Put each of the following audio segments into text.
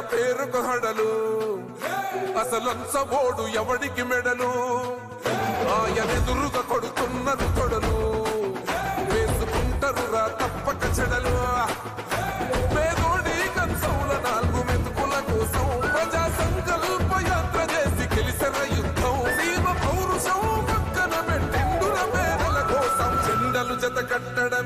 పేరుకు హడలు. అసలంచబోడు ఎవడికి మెడలు? ఆయనెదురుగా కొడుతున్నారు కొడలు. వేసుకుంటారు రా తప్పక చెడలు. పేదోడి కంచౌల నాలుగు మెతుకుల కోసం ప్రజా సంకల్ప యాత్ర చేసి గెలిసిన యుద్ధం. సీమ పౌరుషం పక్కన పెట్టిండుల పేదల కోసం. జెండలు జత కట్టడమే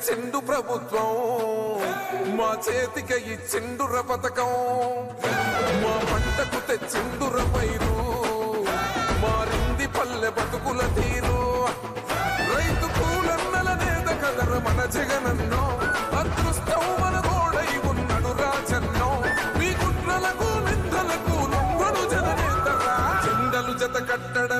తెచ్చిండు ప్రభుత్వం. మా చేతికి ఇచ్చిండుర పథకం. మా పంటకు తెచ్చిండుర పైరు. మారింది పల్లె బతుకుల తీరు. రైతు పూలన్నల నేత కదర మన జగనన్నో. అదృష్టం మన గోడై ఉన్నడు రాజన్నో. మీ కుట్రలకు నిందలకు లొంగడు జననేతరా చెండలు జత కట్టడం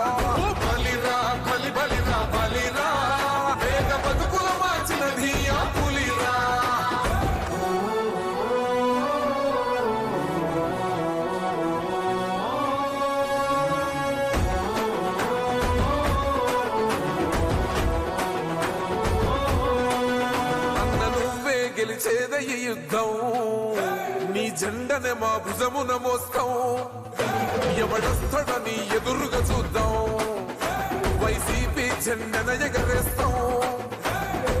ఈ యుద్ధం నీ జెండనే మా భుజమున మోస్తాం. ఎవడొస్తాడని ఎదురుగా చూద్దాం. వైసీపీ జెండన ఎగరేస్తాం.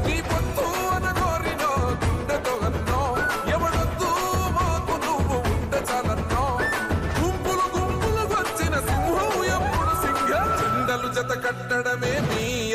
నీ పొత్తు అనగోరినో గుండెతో అన్నో. ఎవడొద్దు మాకు నువ్వు ఉండ చాలన్నో. గుంపులు గుంపులు వచ్చిన సింహం ఎప్పుడు సింహ జెండలు జత కట్టడమే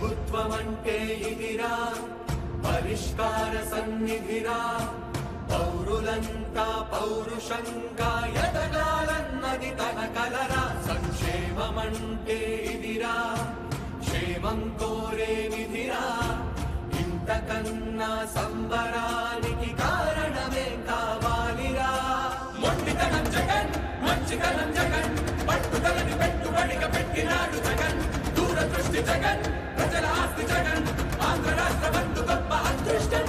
ప్రభుత్వం అంటే ఇదిరా పరిష్కార సన్నిధిరా. పౌరులంతా పౌరుషంగా ఎదగాలన్నది తన కలరా. సంక్షేమమంటే ఇదిరా క్షేమం కోరే నిధిరా ఇంతకన్నా సంబరానికి కారణమే కావాలిరా. మొండితనం జగన్ మంచితనం జగన్. పట్టుదలని పెట్టుబడిగా పెట్టినాడు జగన్. దూరదృష్టి జగన్ ప్రజల ఆస్తి జగన్ ఆంధ్ర రాష్ట్ర బంధు గొప్ప అదృష్టం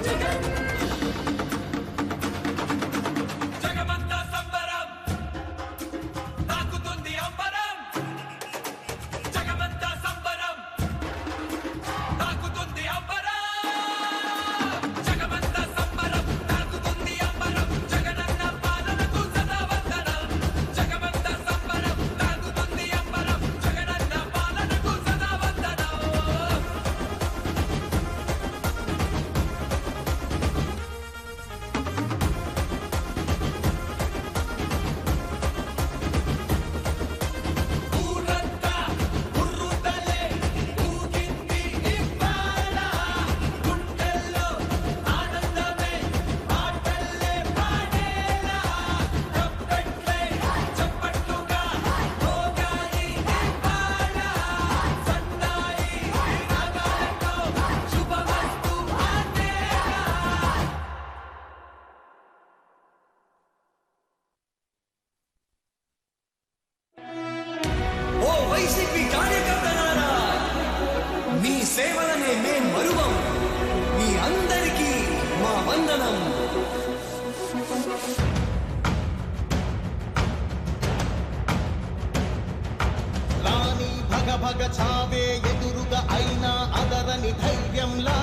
భగ చావే ఎదురుగా అయినా అదరని ధైర్యంలా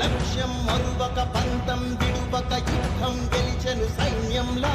లక్ష్యం మరువక పంతం విడువక యుద్ధం గెలిచెను సైన్యంలా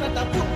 Tá 不